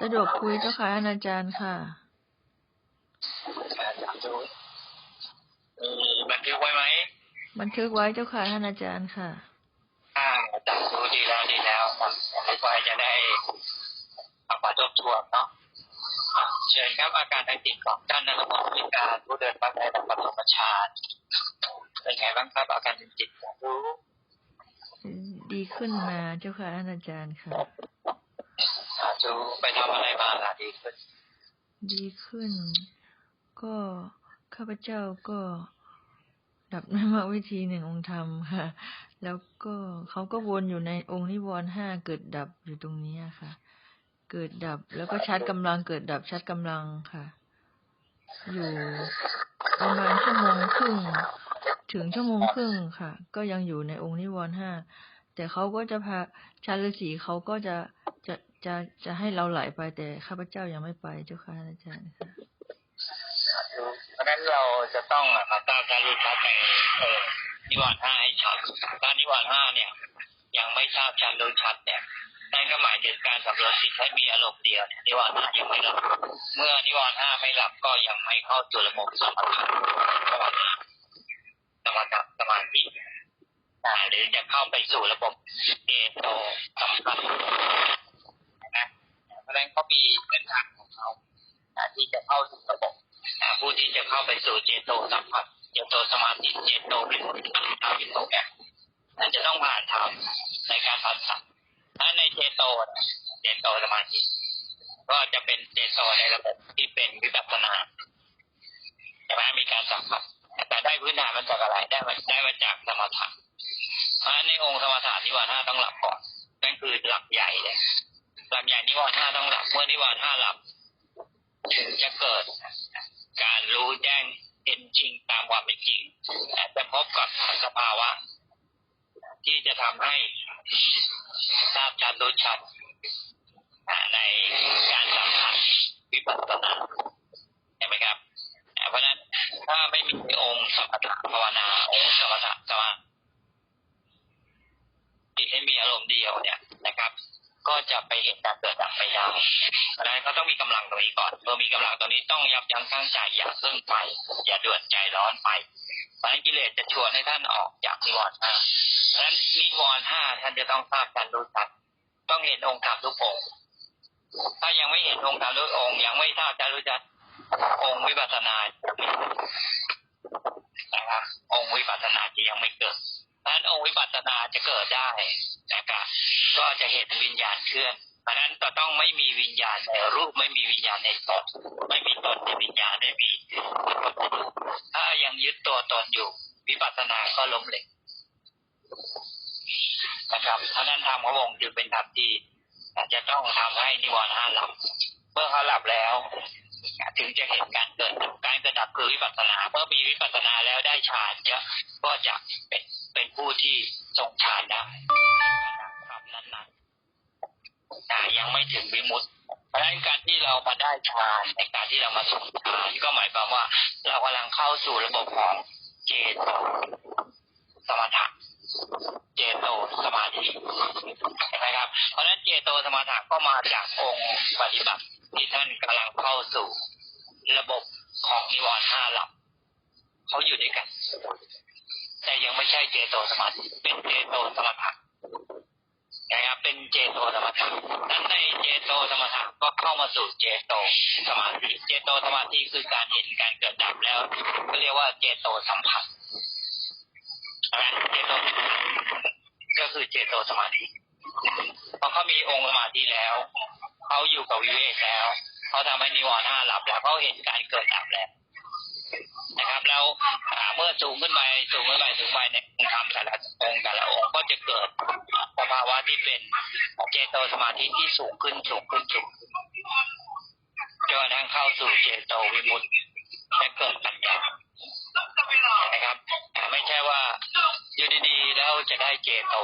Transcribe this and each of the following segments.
สะดวกคุยเจ้าค่ะท่านอาจารย์ค่ะอาจารย์ดูมีบันทึกไว้ไหมบันทึกไว้เจ้าค่ะท่านอาจารย์ค่ะอ่าอาจารย์ดูดีแล้วดีแล้วครับบันทึกไว้จะได้เอามาทบทวนเนาะอะเชิญครับอาการทางจิตของท่านนรมนวิการผู้เดินปัจจัยทางปฐมฌานเป็นไงบ้างครับอาการทางจิตของรู้ดีขึ้นมาเจ้าค่ะท่านอาจารย์ค่ะ อาจูไปทำอะไรมาล่ะดีขึ้น ดีขึ้น ก็ข้าพเจ้าก็ดับนามวิธีหนึ่งองค์ธรรมค่ะ แล้วก็เขาก็วนอยู่ในองค์นิวรณ์ห้าเกิดดับอยู่ตรงนี้ค่ะ เกิดดับแล้วก็ชัดกำลังเกิดดับชัดกำลังค่ะ อยู่ประมาณชั่วโมงครึ่งถึงชั่วโมงครึ่งค่ะ ก็ยังอยู่ในองค์นิวรณ์ห้า แต่เขาก็จะพาชาฤาษีเขาก็จะจะจะจะให้เราไหลไปแต่ข้าพเจ้ายังไม่ไปเจ้าค่ะอาจารย์เพราะฉะนั้นเราจะต้องมาตามการรู้ชัดในเออนิวรณ์ห้าให้ชัดถ้านิวรณ์ห้าเนี่ย ยังไม่ทราบชัดรู้ชัดเนี่ยนั่นก็หมายถึงการสำรวจจิตให้มีอารมณ์เดียวนิวรณ์ห้ายังไม่หลับ เมื่อนิวรณ์ห้าไม่หลับก็ยังไม่เข้าสู่ระบบสมถะสมถะสมถะาหรือจะเข้าไปสู่ระบบเจโตสัมผัสนะเพราะฉะนั้นเขามีเส้นทางของเขาที่จะเข้าสู่ระบบผู้ที่จะเข้าไปสู่เจโตสัมผัสเจโตสมาธิเจโตวิมุตติทาวิโตแกนั่นจะต้องผ่านธรรมในการผ่านสัตว์ถ้าในเจโตเนี่ยเจโตสมาธิก็จะเป็นเจโตในระบบที่เป็นวิปัสสนาใช่ไหมมีการสัมผัสแต่ได้พื้นฐานมาจากอะไรได้มาได้มาจากสมถะ เพราะฉะนั้นในองค์สมถะนิวรณ์ห้าต้องหลับก่อนนั่นคือหลักใหญ่เลยหลักใหญ่นิวรณ์ห้าต้องหลับเมื่อนิวรณ์ห้าหลับถึงจะเกิดการรู้แจ้งเห็นจริงตามความเป็นจริงจะพบกับสภาวะ ที่จะทำให้ทราบชัดรู้ชัดในการสัมผัสวิปัสสนาใช่ไหมครับเพราะฉะนั้นถ้าไม่มีองค์สมถะภาวนา องค์สมถะสมาจิตให้ มเดียวเนี่ยนะครับ ก็จะไปเห็นการเกิดดับไม่ได้เพราะนั้นเขาต้องมีกำลังตรงนี้ก่อนเมื่อมีกำลังตรงนี้ต้องยับยั้งชั่งใจอย่าเพิ่งไป อย่าด่วนใจร้อนไปเพราะนั้นกิเลสจะชวนให้ท่านออกจากนิวรณ์ห้าเพราะนั้นนิวรณ์ห้าท่านจะต้องทราบการรู้ชัดต้องเห็นองค์ธรรมทุกองค์ถ้ายังไม่เห็นองค์ธรรมทุกองค์ยังไม่ทราบจะรู้จักองค์วิปัสสนานะครับองค์วิปัสสนาจะยังไม่เกิด นั้นองค์วิปัสสนาจะเกิดได้นะครับก็จะเห็นวิญญาณเคลื่อนเพราะนั้นจะต้องไม่มีวิญญาณในรูปไม่มีวิญญาณในตนไม่มีตนในวิญญาณไม่มีถ้ายังยึดตัวตนอยู่ วิปัสสนาก็ล้มเหลวนะครับเพราะนั้นธรรมขององค์จึงเป็นธรรมที่จะต้องทำให้นิวรณ์ห้าหลับ เมื่อเขาหลับแล้ว ถึงจะเห็นการเกิดการเกิดดับคือวิปัสสนาเมื่อมีวิปัสสนาแล้วได้ฌานจะก็จะเป็น ผู้ที่ทรงฌานได้ทำนั้นๆนะยังไม่ถึงวิมุตติเพราะฉะนั้นการที่เรามาได้ฌานในการที่เรามาทรงฌานก็หมายความว่า เรากำลังเข้าสู่ระบบของเจโตสมถะเจโตสมาธิใช่ไหมครับ เพราะฉะนั้นเจโตสมาธิก็มาจากองค์ปฏิบัติที่ท่านกำลังเข้าสู่ระบบของนิวรณ์ห้าหลับเขาอยู่ด้วยกัน แต่ยังไม่ใช่เจโตสมาธิเป็นเจโตสมาธินะครับเป็นเจโตสมาธินั้นในเจโตสมาธิก็เข้ามาสู่เจโตสมาธิเจโตสมาธิคือการเห็นการเกิดดับแล้วก็เรียกว่าเจโตสัมผัสนะเจโตก็คือเจโตสมาธิพอเขามีองค์สมาธิแล้วเขาอยู่กับวิเวกแล้วเขาทำให้นิวรณ์ห้าหลับแล้วเขาเห็นการเกิดดับแล้ว นะครับแล้วอ่าเมื่อสูงขึ้นไปสูงขึ้นไปสูงไปเนี่ยองค์ธรรมแต่ละองค์แต่ละองค์ก็จะเกิดสภาวะที่เป็นเจโตสมาธิที่สูงขึ้นสูงขึ้นสูงขึ้นจนกระทั่งเข้าสู่เจโตวิมุตติและเกิดปัญญานะครับไม่ใช่ว่าอยู่ดีๆแล้วจะได้เจโต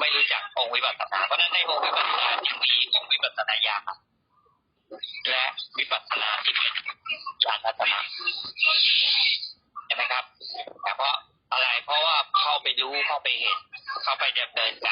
ไม่รู้จักองค์วิปัสสนาเพราะฉะนั้นในองค์วิปัสสนาจึงมีองค์วิปัสสนาญาณ และวิปัสสนาที่เป็นญาณทัศนะใช่ไหมครับแต่เพราะอะไรเพราะว่าเข้าไปรู้เข้าไปเห็น เข้าไปดำเนินการ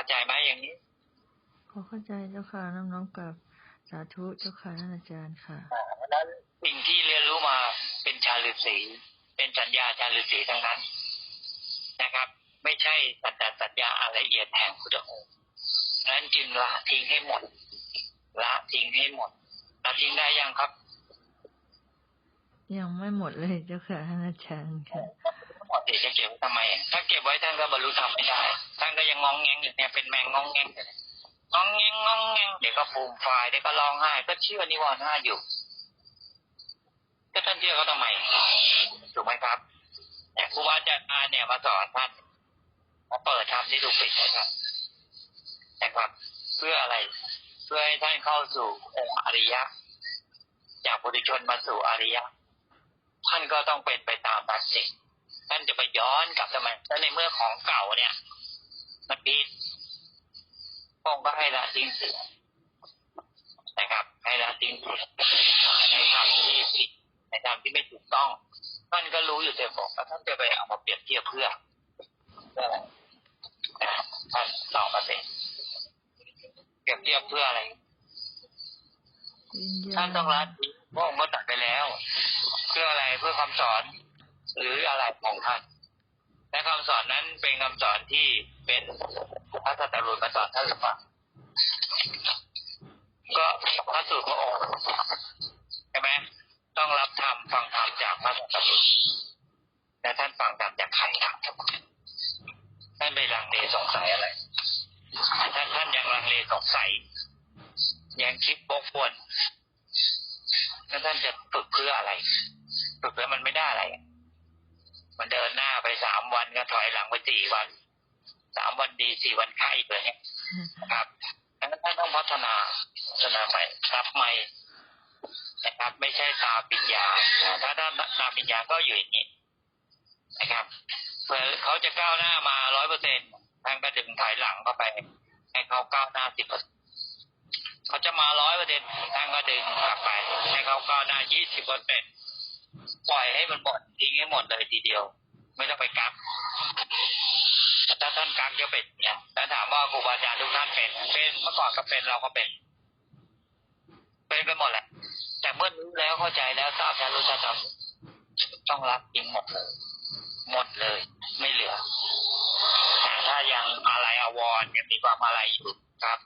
เข้าใจไหมอย่างนี้ขอเข้าใจเจ้าค่ะน้อมๆกับสาธุเจ้าค่ะท่านอาจารย์ค่ะเพราะฉะนั้นสิ่งที่เรียนรู้มาเป็นชาฤาษีเป็นสัญญาชาฤาษีทั้งนั้นนะครับ ไม่ใช่สัญญาสัญญาอะไรละเอียดแห่งพุทธองค์ฉะนั้นจึงละทิ้งให้หมด ละทิ้งให้หมดละทิ้งได้ยังครับ ยังไม่หมดเลยเจ้าค่ะท่านอาจารย์ค่ะ หมดเดี๋ยวจะเก็บไว้ทำไมถ้าเก็บไว้ท่านก็บรรลุธรรมไม่ได้ท่านก็ยังงองแงงอยู่เนี่ยเป็นแมงงองแงงอยู่เนี่ยงองแงงงองแงงเดี๋ยวก็ฟูมฟายเดี๋ยวก็ร้องไห้ก็เชื่อนิวรณ์ห้าอยู่ก็ท่านเชื่อเขาทำไมถูกไหมครับเนี่ยครูบาอาจารย์เนี่ยมาสอนท่านมาเปิดธรรมที่ถูกปิดให้ท่านนะครับ เพื่ออะไร เพื่อให้ท่านเข้าสู่องค์อริยะ จากปุถุชนมาสู่อริยะ ท่านก็ต้องเป็นไปตามนั้นสิท่านจะไปย้อนกลับทำไมถ้าในเมื่อของเก่าเนี่ย มันผิดพระองค์ก็ให้ละทิ้งเสื่อนะครับ ให้ละทิ้งเสื่อในทางที่ผิดในทางที่ไม่ถูกต้องท่านก็รู้อยู่แต่บอกว่าท่านจะไปเอามาเปรียบเทียบเพื่อเพื่ออะไรนะครับท่านตอบมาสิเปรียบเทียบเพื่ออะไรวิญญาท่านณต้องละทิ้งพระองค์ก็ตัดไปแล้ว เพื่ออะไรเพื่อคำสอน หรืออะไรของท่านและคำสอนนั้นเป็นคำสอนที่เป็นพระสัตรุนมาสอนท่านหรือเปล่าก็พระสูตรพระองค์ ทีเดียว ไม่ต้องไปกักถ้าท่านกักจะเป็นเนี่ยแล้วถามว่าครูบาอาจารย์ทุกท่านเป็นเป็นเมื่อก่อนก็เป็นเราก็เป็น เป็นไปหมดแหละ แต่เมื่อรู้แล้วเข้าใจแล้วทราบแล้วรู้จักทำต้องรับจริงหมดเลยหมดเลย ไม่เหลือแต่ถ้ายังอะไรอวรยังมีความอะไรอยู่ครับ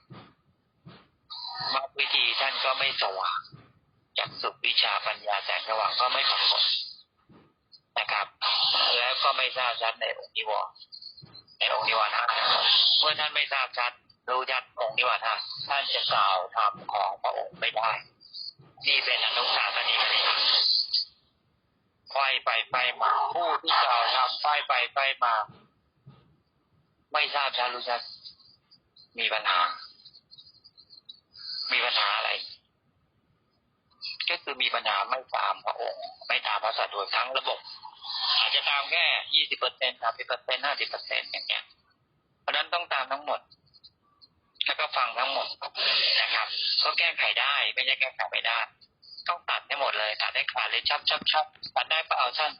มรรควิธีท่านก็ไม่สว่างจากสุขวิชาปัญญาแสงสว่างก็ไม่ปรากฏ นะครับ แล้วก็ไม่ทราบชัดในองค์นิวรณ์ในองค์นิวรณ์ห้าเมื่อท่านไม่ทราบชัดรู้ชัดองค์นิวรณ์ห้าท่านจะกล่าวธรรมของพระองค์ไม่ได้ นี่เป็นอนุสาสนียธรรมไฟไปไฟมาผู้ที่กล่าวธรรมไฟไปไฟมา ไม่ทราบชัดรู้ชัดมีปัญหา มีปัญหาอะไร ก็คือมีปัญหาไม่ตามพระองค์ ไม่ตามพระสัตว์โดยทั้งระบบ ตามแค่ยี่สิบเปอร์เซ็นต์สามสิบเปอร์เซ็นต์ห้าสิบเปอร์เซ็นต์อย่างเงี้ย เพราะฉะนั้นต้องตามทั้งหมด แล้วก็ฟังทั้งหมดนะครับก็แก้ไขได้ไม่ใช่แก้ไขไม่ได้ ต้องตัดให้หมดเลยตัดให้ขาดเลยชับชับชับตัดได้เปล่าท่าน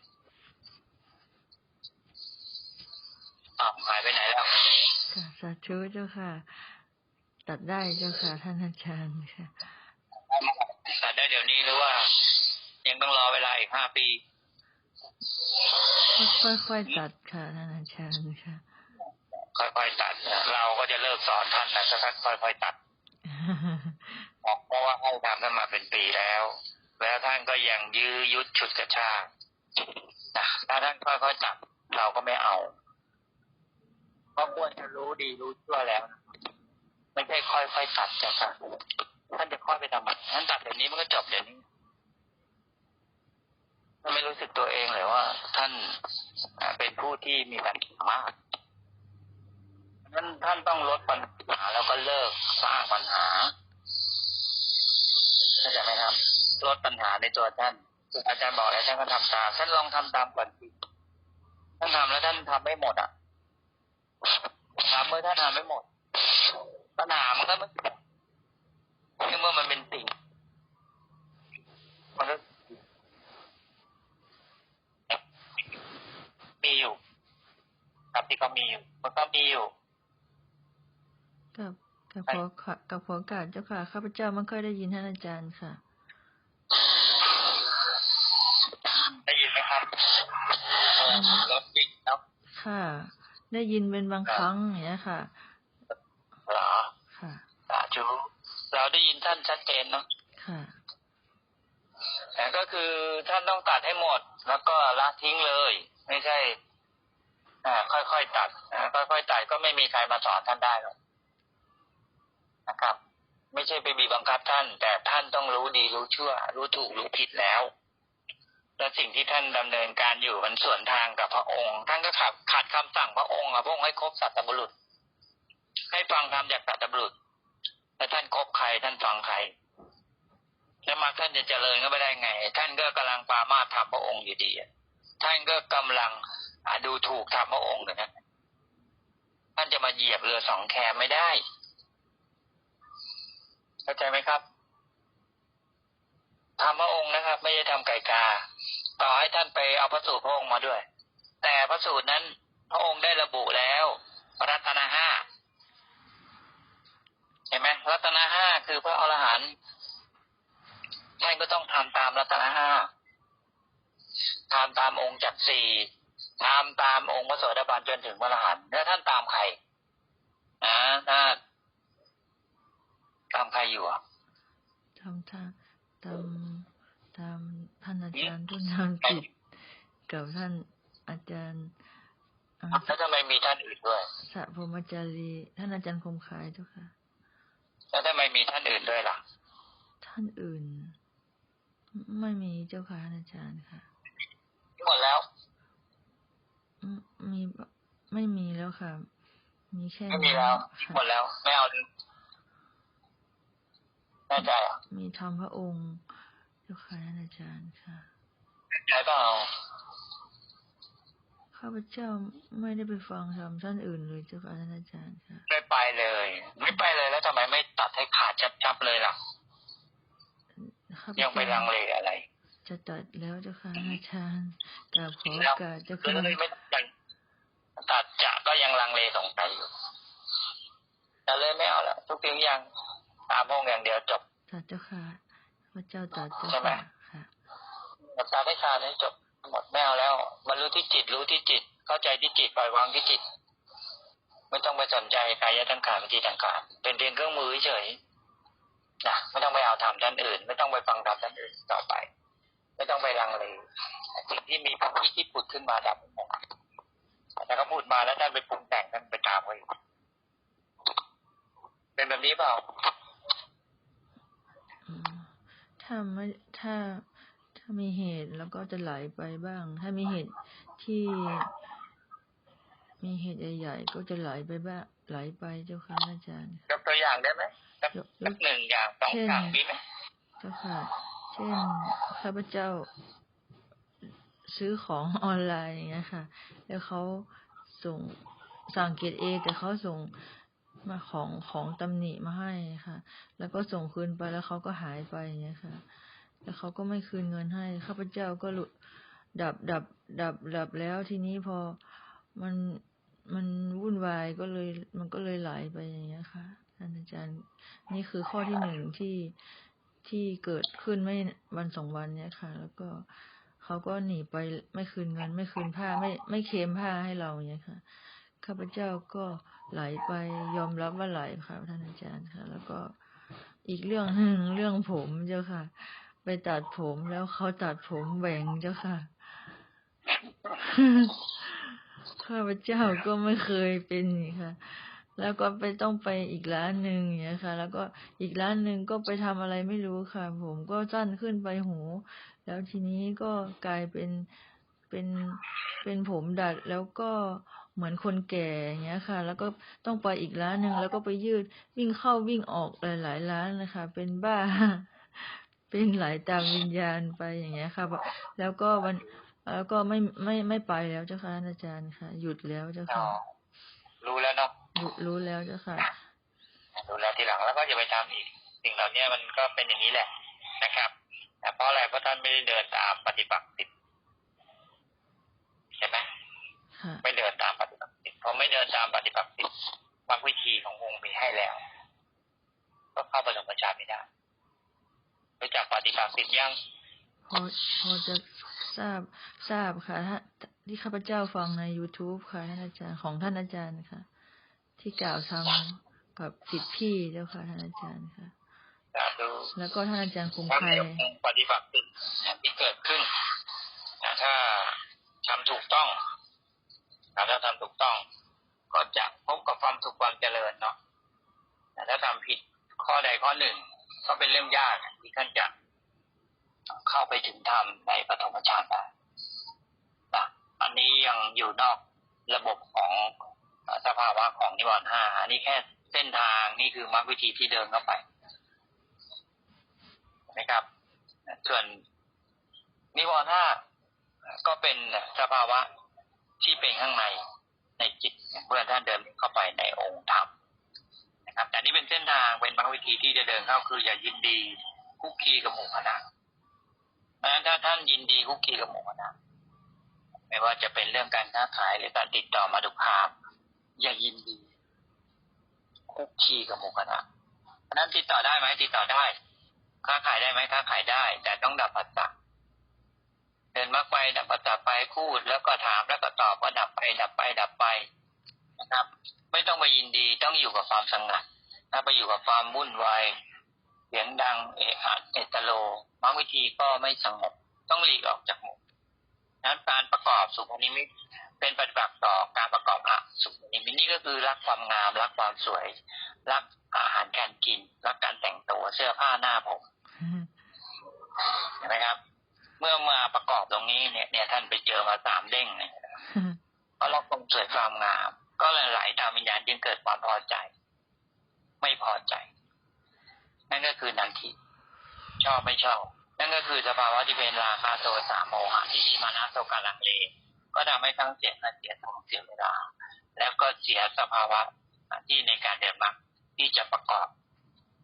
อ้าวหายไปไหนแล้วค่ะสาธุเจ้าค่ะ ตัดได้เจ้าค่ะท่านอาจารย์ค่ะตัดได้เดี๋ยวนี้หรือว่า ยังต้องรอเวลาอีกห้าปี ค่อยๆตัดค่ะท่านอาจารย์ค่ะค่อยๆตัดนะเราก็จะเลิกสอนท่านนะถ้าท่านค่อยๆตัดเพราะว่าให้ทำท่านมาเป็นปีแล้ว แล้วท่านก็ยังยื้อยุดฉุดกระชากนะถ้าท่านค่อยๆตัดเราก็ไม่เอาเพราะควรจะรู้ดีรู้ชั่วแล้วนะไม่ใช่ค่อยๆตัดจากกันท่านจะค่อยไปทำไมท่านตัดเดี๋ยวนี้มันก็จบเดี๋ยวนี้ท่าน ไม่รู้สึกตัวเองเลยว่า ท่านเป็นผู้ที่มีปัญหามากท่านท่านต้องลดปัญหาแล้วก็เลิกสร้างปัญหาเข้าใจไหมครับลดปัญหาในตัวท่านอาจารย์บอกแล้วท่านก็ทำตามท่านลองทำตามก่อนสิท่านทำแล้วท่านทำไม่หมดอะทำเมื่อท่านทำไม่หมด ปัญหามันก็ไม่เมื่อมันเป็นสิ่งมันก็มีอยู่ครับ ที่เขามีอยู่มันก็มีอยู่กับกับขอขอกับขอโอกาสเจ้าค่ะข้าพเจ้าไม่ค่อยได้ยินท่านอาจารย์ค่ะ ได้ยินไหมครับเออรถวิ่งแล้วค่ะ ได้ยินเป็นบางครั้งอย่างเงี้ยค่ะเหรอค่ะสาธุเราได้ยินท่านชัดเจนเนาะค่ะแต่ก็คือท่านต้องตัดให้หมด แล้วก็ละทิ้งเลย ไม่ใช่อ่า ค่อยๆตัดอ่าค่อยๆตัดก็ไม่มีใครมาสอนท่านได้หรอกนะครับ ไม่ใช่ไปบีบบังคับท่าน แต่ท่านต้องรู้ดีรู้ชั่ว รู้ถูกรู้ผิดแล้วและสิ่งที่ท่านดำเนินการอยู่มันส่วนทางกับพระองค์ ท่านก็ขัดขัดคำสั่งพระองค์อะพระองค์ให้ครบสัตบุรุษ ให้ฟังคำจากสัตบุรุษแล้วท่านคบใครท่านฟังใครแล้วมาท่านจะเจริญก็ไม่ได้ไง ท่านก็กำลังปามาทำพระองค์อยู่ดีท่านก็กำลัง ดูถูกทำพระองค์เลยนะท่านจะมาเหยียบเรือสองแคมไม่ได้ เข้าใจไหมครับทำพระองค์นะครับ ไม่ได้ทำไก่กา ต่อให้ท่านไปเอาพระสูตรพระองค์มาด้วย แต่พระสูตรนั้น พระองค์ได้ระบุแล้วรัตนห้าเห็นไหมรัตนห้าคือพระอรหันต์ท่านก็ต้องทำตามรัตนห้าทำตามองค์จักร สี่ทำตามองค์พระโสดาบันจนถึงพระอรหันต์แล้วท่านตามใครนะถ้าตามใครอยู่อะทำทางตามตามท่านอาจารย์ทุนทางจิตกับท่านอาจารย์อ่าแล้วทำไมมีท่านอื่นด้วยสะพรหมจารีท่านอาจารย์คมคายเจ้าค่ะแล้วทำไมมีท่านอื่นด้วยล่ะ ท่านอื่น ไม่มีเจ้าค่ะท่านอาจารย์ค่ะหมดแล้วอื มมีไม่มีแล้วค่ะ มีแค่ไม่มีแล้วค่ะหมดแล้วไม่เอาแน่ใจเหรอะมีธรรมพระองค์เจ้าค่ะท่านอาจารย์ค่ะแน่ใจเปล่าข้าพเจ้าไม่ได้ไปฟังธรรมท่านอื่นเลยเจ้าค่ะท่านอาจารย์ค่ะไม่ไปเลย ไม่ไปเลยแล้วทำไมไม่ตัดให้ขาดจับๆเลยล่ะข้าพยังไปเจ้าลังเลอะไร จะตัดแล้วเจ้าค่ะท่านอาจารย์กราบขอโอแล้วกาสเจ้าก็ค่ะ เลยไม่ตัดตัดจะก็ยัง ลังเลสงสัยอยู่แต่เลยไม่เอาละทุกสิ่งอย่างตามพงอย่างเดียวจบตัดเจ้าค่ะพระเจ้าตัดเจ้าใช่ไหมค่ะค่ะตัดให้ขาดให้จบหมดไม่เอาแล้วมันรู้ที่จิตรู้ที่จิต เข้าใจที่จิตปล่อยวางที่จิต ไม่ต้องไปสนใจกายทั้งขานวิธีต่างการเป็นเพียงเครื่องมือเฉยๆนะไม่ต้องไปเอาทำท่านอื่น ไม่ต้องไปฟังทำท่านอื่นต่อไป ไม่ต้องไปลังเลสิ่งที่มีพระพิที่ผุดขึ้นมาดับหมด แต่เขาพูดมาแล้วท่านไปปรุงแต่งท่านไปตามเขาอีกเป็นแบบนี้เปล่าอืมถ้าไม่ถ้าถ้ามีเหตุแล้วก็จะไหลไปบ้าง ถ้ามีเหตุที่ มีเหตุใหญ่ๆก็จะไหลไปบ้างไหลไปเจ้าค่ะท่านอาจารย์ยกตัวอย่างได้ไหมสักยกยสักกหนึ่งอย่างสองอย่างมีไหมเจ้าค่ะ เช่นข้าพเจ้า ซื้อของออนไลน์อย่างเงี้ยค่ะ แล้วเขาส่งสั่งเกรดเอแต่เขาส่งมาของของตำหนิมาให้ค่ะ แล้วก็ส่งคืนไปแล้วเขาก็หายไปอย่างเงี้ยค่ะ แล้วเขาก็ไม่คืนเงินให้ข้าพเจ้าก็หลุดดับดับ ดับดับแล้วทีนี้พอมันมันวุ่นวายก็เลย มันก็เลยไหลไปอย่างเงี้ยค่ะอาจารย์ นี่คือข้อที่หนึ่งที่ที่เกิดขึ้นไม่วันสองวันเนี้ยค่ะ แล้วก็ เขาก็หนีไปไม่คืนเงินไม่คืนผ้าไม่ไม่เคมผ้าให้เราเงี้ยค่ะข้าพเจ้าก็ไหลไปยอมรับว่าไหลค่ะท่านอาจารย์ค่ะ แล้วก็อีกเรื่องหนึ่งเรื่องผมเจ้าค่ะ ไปตัดผมแล้วเขาตัดผมแหว่งเจ้าค่ะข้าพเจ้าก็ไม่เคยเป็นค่ะ แล้วก็ไปต้องไปอีกร้านหนึ่งเงี้ยค่ะ แล้วก็อีกร้านหนึ่งก็ไปทำอะไรไม่รู้ค่ะ ผมก็สั้นขึ้นไปหู แล้วทีนี้ก็กลายเป็นเป็นเป็นผมดัดแล้วก็เหมือนคนแก่อย่างเงี้ยค่ะ แล้วก็ต้องไปอีกร้านหนึ่งแล้วก็ไปยืดวิ่งเข้าวิ่งออกหลายๆร้านนะคะ เป็นบ้า เป็นไหลตามวิญญาณไปอย่างเงี้ยค่ะ แล้วก็วันแล้วก็ไม่ไม่ไม่ไปแล้วเจ้าค่ะท่านอาจารย์ค่ะ หยุดแล้วเจ้าอ๋อค่ะรู้แล้วเนาะหยุดรู้แล้วเจ้าค่ะรู้แล้วทีหลังแล้วก็จะไปทำอีกสิ่งเหล่านี้มันก็เป็นอย่างนี้แหละนะครับ แต่เพราะอะไรเพราะท่านไม่ได้เดินตามปฏิบัติสิทธิ์ใช่ไหมค่ะไม่เดินตามปฏิบัติสิทธิ์พอไม่เดินตามปฏิบัติสิทธิ์บางวิธีขององค์มีให้แล้ว ก็เข้าปฐมฌานไม่ได้รู้จักปฏิบัติสิทธิ์ยังพอพอจะทราบทราบค่ะถ้าที่ข้าพเจ้าฟังใน youtube ค่ะท่านอาจารย์ของท่านอาจารย์ค่ะ ที่กล่าวทำกับสิทธิพี่เจ้าค่ะท่านอาจารย์ค่ะสาธุ แล้วก็ท่านอาจารย์คงความไพเดี๋ยวปฏิบัติสิทธิ์ที่เกิดขึ้นนะถ้าทำถูกต้องนะถ้าทำถูกต้อง ก็จะพบกับความสุขความเจริญเนาะแต่ถ้าทำผิดข้อใดข้อหนึ่ง ก็เป็นเรื่องยากที่ท่านจะเข้าไปถึงธรรมในปฐมฌานได้นะอันนี้ยังอยู่นอกระบบของเอ่อสภาวะของนิวรณ์ห้าอันนี้แค่เส้นทางนี่คือมรรควิธีที่เดินเข้าไป นะครับ ส่วนนิวรณ์ห้าก็เป็นสภาวะที่เป็นข้างในในจิตเมื่อท่านเดินเข้าไปในองค์ธรรมนะครับแต่นี่เป็นเส้นทางเป็นมรรควิธีที่จะเดินเข้าคืออย่ายินดีคุกคีกับหมู่คณะเพราะฉะนั้นถ้าท่านยินดีคุกคีกับหมู่คณะไม่ว่าจะเป็นเรื่องการค้าขายหรือการติดต่อมาดุคามอย่ายินดีคุกคีกับหมู่คณะเพราะฉะนั้นติดต่อได้ไหมติดต่อได้ ดับปัสสะเดินมากไปดับปัสสะไปพูด แล้วก็ถามแล้วก็ตอบก็ดับไป ดับไป ดับไปนะครับ ไม่ต้องไปยินดีต้องอยู่กับความสงัดถ้าไปอยู่กับความวุ่นวายเสียงดังเอะอะเอตโลบางวิธีก็ไม่สงบต้องหลีกออกจากหมู่นั้นการประกอบสุขนิมิตเป็นปฏิบัติต่อการประกอบอะสุขนิมิตนี่ก็คือรักความงาม รักความสวย รักอาหารการกิน รักการแต่งตัวเสื้อผ้าหน้าผม นไหมครับ เมื่อมาประกอบตรงนี้เนี่ยเนี่ยท่านไปเจอมาสามเด้งเนี่ยเพราะเราคงสวยความงาม ก็เลยไหลตามวิญญาณจึงเกิดความพอใจ ไม่พอใจ นั่นก็คือนันทิชอบไม่ชอบ นั่นก็คือสภาวะที่เป็นราคาโทสะโมหะที่ทีมานะโตกาลังเล ก็ทำให้ทั้งเสียเงินเสียทองเสียเวลา แล้วก็เสียสภาวะที่ในการเดินมรรคที่จะประกอบ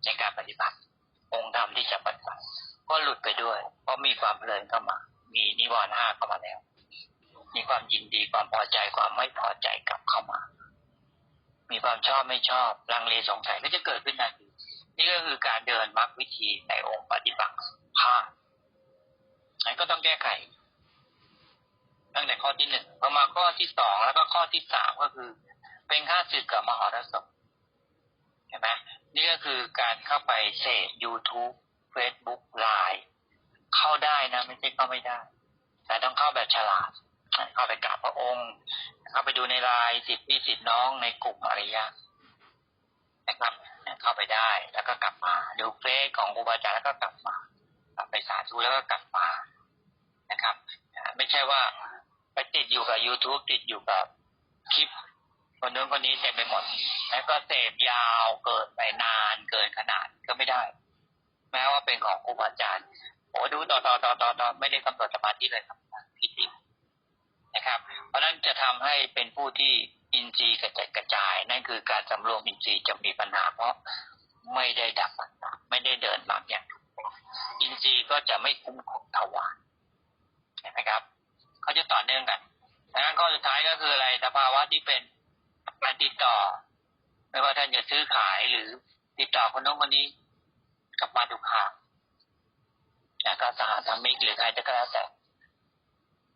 ในการปฏิบัติองค์ธรรมที่จะปฏิบัติ ก็หลุดไปด้วย เพราะมีความเพลินเข้ามา มีนิวรณ์ห้าเข้ามาแล้ว มีความยินดีความพอใจความไม่พอใจกลับเข้ามา มีความชอบไม่ชอบลังเลสงสัยก็จะเกิดขึ้นทันทีนี่ก็คือการเดินมรรควิธีในองค์ปฏิบัติภาคนั้นก็ต้องแก้ไข ตั้งแต่ข้อที่หนึ่งพอมาข้อที่สองแล้วก็ข้อที่สามก็คือ เป็นค่าศึกกับมหรสพเห็นไหมนี่ก็คือการเข้าไปเสพ YouTube Facebook ไลน์เข้าได้นะไม่ใช่เข้าไม่ได้ แต่ต้องเข้าแบบฉลาด เข้าไปกราบพระองค์ เข้าไปดูในไลน์สิทธิ์พี่สิทธิ์น้องในกลุ่มอริยะนะครับเข้าไปได้แล้วก็กลับมาดูเฟซของครูบาอาจารย์แล้วก็กลับมากลับไปสาธุแล้วก็กลับมานะครับ ไม่ใช่ว่าไปติดอยู่กับ YouTube ติดอยู่กับคลิปคนนู้นคนนี้เต็มไปหมด แล้วก็เสพยาวเกินไปนานเกินขนาดก็ไม่ได้ แม้ว่าเป็นของครูบาอาจารย์โอ้ดูต่อต่อต่อต่อต่อไม่ได้กำหนดสมาธิเลยครับผิดอีกนะครับ เพราะฉะนั้นจะทำให้เป็นผู้ที่อินทรีย์กระจายกระจาย นั่นคือการสำรวมอินทรีย์จะมีปัญหา เพราะไม่ได้ดับไม่ได้เดินมากอย่างถูกต้องอินทรีย์ก็จะไม่คุ้มของทวารนไหมครับเขาจะต่อเนื่องกันดังนั้นข้อสุดท้ายก็คืออะไรสภาวะที่เป็นการติดต่อ ไม่ว่าท่านจะซื้อขายหรือติดต่อคนโน้นคนนี้ กับมาดุคานะก็สหธรรมิกหรือใครจะก็แล้วแต่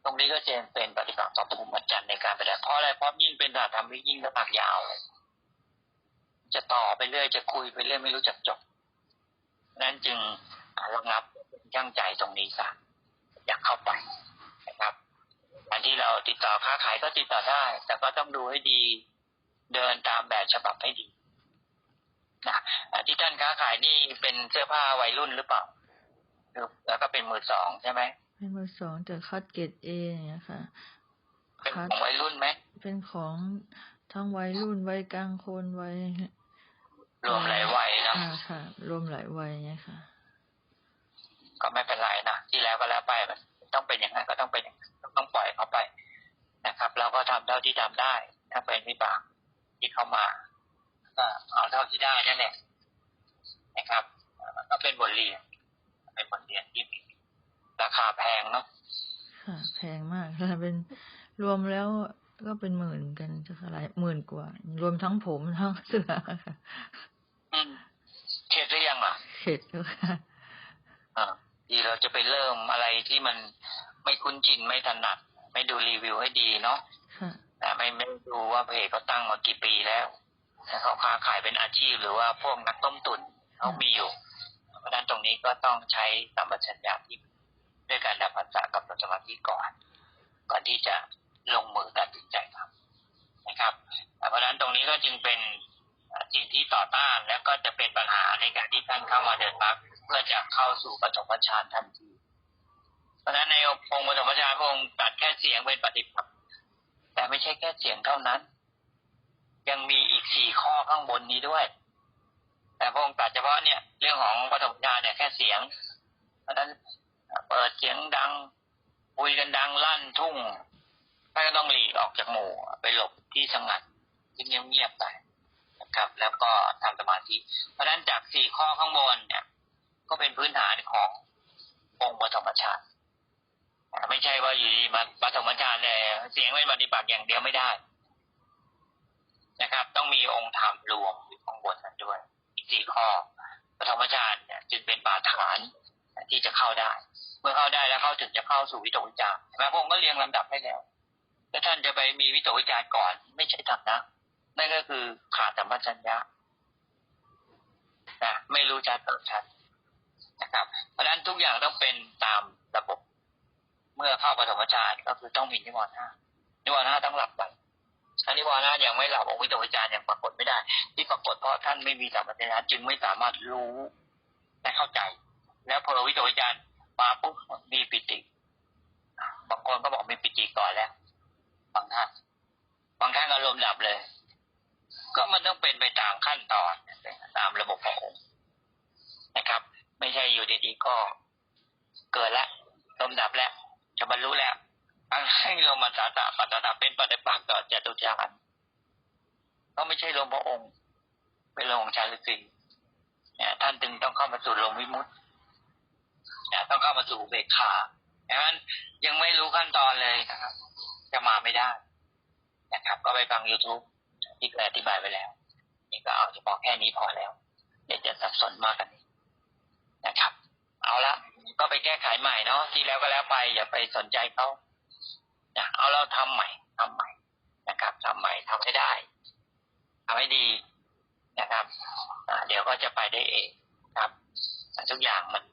ตรงนี้ก็จะเป็นปฏิบัติต่อภูมิจันทร์ในการปฏิบัติเพราะอะไรเพราะยิ่งเป็นสหธรรมิกยิ่งก็ปากยาวเลยจะต่อไปเรื่อยจะคุยไปเรื่อยไม่รู้จักจบ นั้นจึงระงับยั่งใจตรงนี้ซะอยากเข้าไปนะครับอันที่เราติดต่อค้าขายก็ติดต่อได้ แต่ก็ต้องดูให้ดี เดินตามแบบฉบับให้ดี ที่ท่านค้าขายนี่เป็นเสื้อผ้าวัยรุ่นหรือเปล่าคือแล้วก็เป็นมือสองใช่ไหมเป็นมือสองแต่คัดเกรดเออย่างเงี้ยค่ะเป็นคัดของวัยรุ่นไหมเป็นของทั้งวัยรุ่นวัยกลางคนวัยรวมหลายวัยเนาะอ่าค่ะ รวมหลายวัยเนี่ยค่ะ ก็ไม่เป็นไรนะที่แล้วก็แล้วไปมันต้องเป็นอย่างนั้นก็ต้องเป็นอย่างนั้นต้องปล่อยเขาไปนะครับ เราก็ทำเท่าที่ทำได้ถ้าเป็นวิบากที่เข้ามา ก็เอาเท่าที่ได้นั่นแหละนะครับก็เป็นบทเรียน เป็นบทเรียนที่มีราคาแพงเนาะค่ะแพงมากค่ะเป็นรวมแล้วก็เป็นหมื่นกันจะหลายหมื่นกว่า รวมทั้งผมทั้งเสื้อค่ะอืมเข็ดหรือยังอะเข็ดแล้วค่ะอ่าดีเราจะไปเริ่มอะไรที่มันไม่คุ้นชินไม่ถนัด ไม่ดูรีวิวให้ดีเนาะค่ะแต่ไม่ไม่ดูว่าเพจเขาตั้งมากี่ปีแล้วแล้ว เขาค้าขายเป็นอาชีพ หรือว่าพวกนักต้มตุ๋นเขามีอยู่ เพราะฉะนั้นตรงนี้ก็ต้องใช้สัมปชัญญะที่ด้วยการดับภาษากับสมาธิก่อน ก่อนที่จะลงมือตัดสินใจทำนะครับ เพราะฉะนั้นตรงนี้ก็จึงเป็นสิ่งที่ต่อต้านและก็จะเป็นปัญหาในการที่ท่านเข้ามาเดินมรรคเพื่อจะเข้าสู่ปฐมฌานทันที เพราะฉะนั้นในองค์ปฐมฌานพระองค์ตัดแค่เสียงเป็นปฏิปักษ์แต่ไม่ใช่แค่เสียงเท่านั้น ยังมี สี่ข้อข้างบนนี้ด้วย แต่พระองค์ตัดเฉพาะเนี่ย เรื่องของปฐมฌานเนี่ยแค่เสียง เพราะฉะนั้นเปิดเสียงดังคุยกันดังลั่นทุ่งท่านก็ต้องหลีกออกจากหมู่ไปหลบที่สงัดที่เงียบๆไปนะครับ แล้วก็ทำสมาธิ เพราะฉะนั้นจากสี่ข้อข้างบนเนี่ย ก็เป็นพื้นฐานขององค์ปฐมฌานไม่ใช่ว่าอยู่ดีมาปฐมฌานเลยเสียงไม่ปฏิบัติอย่างเดียวไม่ได้ นะครับ ต้องมีองค์ธรรมรวมอยู่ข้างบนนั้นด้วย อีกสี่ข้อปฐมฌานเนี่ยจึงเป็นบาฐานที่จะเข้าได้ เมื่อเข้าได้แล้วเข้าถึงจะเข้าสู่วิตกวิจารใช่ไหมพระองค์ก็เรียงลำดับให้แล้วถ้าท่านจะไปมีวิตกวิจารก่อน ไม่ใช่ทางนะนั่นก็คือขาดธรรมชัญญะนะไม่รู้จักติมชัดนะครับ เพราะฉะนั้นทุกอย่างต้องเป็นตามระบบ เมื่อเข้าปฐมฌานก็คือต้องมีนิวรณ์ห้านิวรณ์ห้าต้องหลับไป ถ้านิวรณ์ห้ายังไม่หลับองค์วิตวิจารยังปรากฏไม่ได้ ที่ปรากฏเพราะท่านไม่มีสัมปชัญญะจึงไม่สามารถรู้และเข้าใจ แล้วพอวิตวิจารมาปุ๊บมีปิติบางคนก็บอกมีปิติก่อนแล้วบางท่านบางท่านอารมณ์ดับเลย ก็มันต้องเป็นไปตามขั้นตอนตามระบบขององค์นะครับ ไม่ใช่อยู่ดีๆก็เกิดแล้วลมดับแล้วจะบรรลุแล้ว ให้ลมมาตาตาปัตาเป็นปฏิปักษ์ต่อจตุจารก็ไม่ใช่ลมพระองค์ เป็นลมของชาลิสีเนี่ยท่านจึงต้องเข้ามาสู่ลมวิมุตติเนี่ยต้องเข้ามาสู่เบกขาดังนั้นยังไม่รู้ขั้นตอนเลยนะครับ จะมาไม่ได้นะครับ ก็ไปฟัง youtube ที่เคยอธิบายไปแล้ว นี่ก็เอาเฉพาะแค่นี้พอแล้ว เดี๋ยวจะสับสนมากกันนี้นะครับ เอาละก็ไปแก้ไขใหม่เนาะที่แล้วก็แล้วไปอย่าไปสนใจเขา นะเอาเราทำใหม่ทำใหม่นะครับทำใหม่ทำให้ได้ทำให้ดีนะครับเดี๋ยวก็จะไปได้เองครับทุกอย่างมัน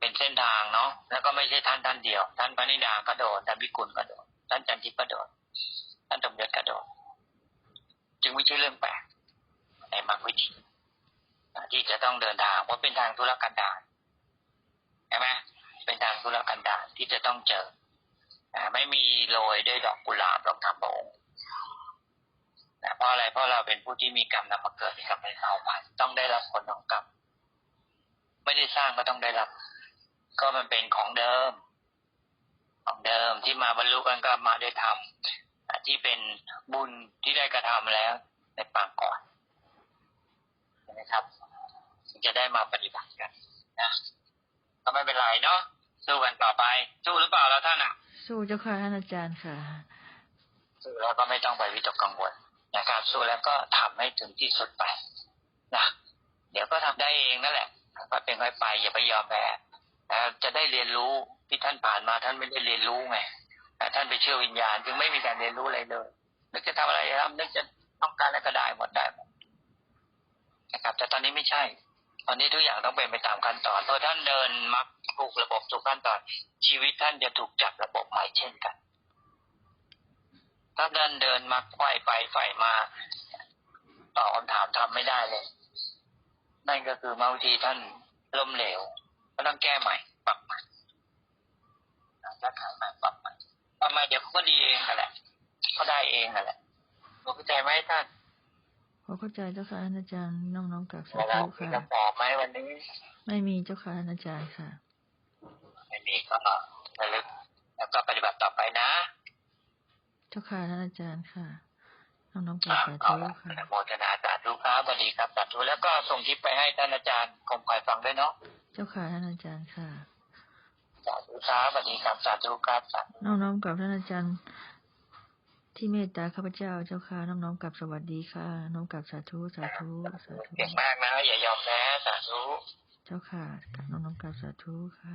เป็นเส้นทางเนาะแล้วก็ไม่ใช่ท่านท่านเดียว ท่านพระนิดาก็โดนท่านพิกุลก็โดนท่านจันทิพย์ก็โดนท่านสมยศก็โดนจึงไม่ใช่เรื่องแปลกในมรรควิธีที่จะต้องเดินทางเพราะเป็นทางธุรกันดารใช่ไหมเป็นทางธุรกันดารที่จะต้องเจอ อ่าไม่มีโรยด้วยดอกกุหลาบดอกทำพระองค์นะเพราะอะไรเพราะเราเป็นผู้ที่มีกรรมนำมาเกิดในกรรมในเอาไปต้องได้รับผลของกรรมไม่ได้สร้างก็ต้องได้รับ ก็มันเป็นของเดิม ของเดิมที่มาบรรลุกันก็มาด้วยธรรมที่เป็นบุญที่ได้กระทำแล้ว ในปางก่อนใช่ไหมครับถึงจะได้มาปฏิบัติกันนะก็ไม่เป็นไรเนาะสู้กันต่อไป สู้หรือเปล่าแล้วท่านอะ สู้เจ้าค่ะท่านอาจารย์ค่ะ สู้แล้วก็ไม่ต้องไปวิตกกังวลนะครับ สู้แล้วก็ทำให้ถึงที่สุดไปนะเดี๋ยวก็ทำได้เองนั่นแหละก็เป็นค่อยไปอย่าไปยอมแพ้แต่จะได้เรียนรู้ที่ท่านผ่านมาท่านไม่ได้เรียนรู้ไงแต่ท่านไปเชื่อวิญญาณ จึงไม่มีการเรียนรู้อะไรเลยนึกจะทำอะไรทำนึกจะต้องการอะไรก็ได้หมดได้หมดนะครับ แต่ตอนนี้ไม่ใช่ ตอนนี้ทุกอย่างต้องเป็นไปตามขั้นตอนพอท่านเดินมักถูกระบบถูกขั้นตอน ชีวิตท่านจะถูกจัดระบบใหม่เช่นกัน ถ้าเดินเดินมักไขว้ไปไฝ่มาตอบคำถามทำไม่ได้เลย นั่นก็คือบางทีท่านล้มเหลวก็ต้องแก้ใหม่ ปรับใหม่แก้ไขใหม่ปรับใหม่ทำไมเดี๋ยวเขาก็ดีเองนั่นแหละเขาได้เองนั่นแหละเข้าใจไหมท่าน ขอเข้าใจเจ้าค่ะท่านอาจารย์น้อมๆกราบสาแล้วธุมีค่ะคำตอบไหมวันนี้ ไม่มีเจ้าค่ะท่านอาจารย์ค่ะ ไม่มีก็ระลึกแล้วก็ปฏิบัติต่อไปนะ เจ้าค่ะท่านอาจารย์ค่ะน้อมๆกคราบรับสาเอาธุละค่ะอนุโมทนาสาธุครับสวัสดีครับสาธุแล้วก็ส่งคลิปไปให้ท่านอาจารย์คมคอยฟังด้วยเนาะเจ้าค่ะท่านอาจารย์ค่ะสาธุครับสวัสดีครับสาธุครับสาธุน้อมๆกับท่านอาจารย์ ที่เมตตาข้าพเจ้าเจ้าค่ะน้อมๆกับสวัสดีค่ะ น้อมกับสาธุสาธุสาธุเก่งมากนะอย่ายอมแพ้สาธุ เจ้าค่ะกับน้อมๆกับสาธุค่ะ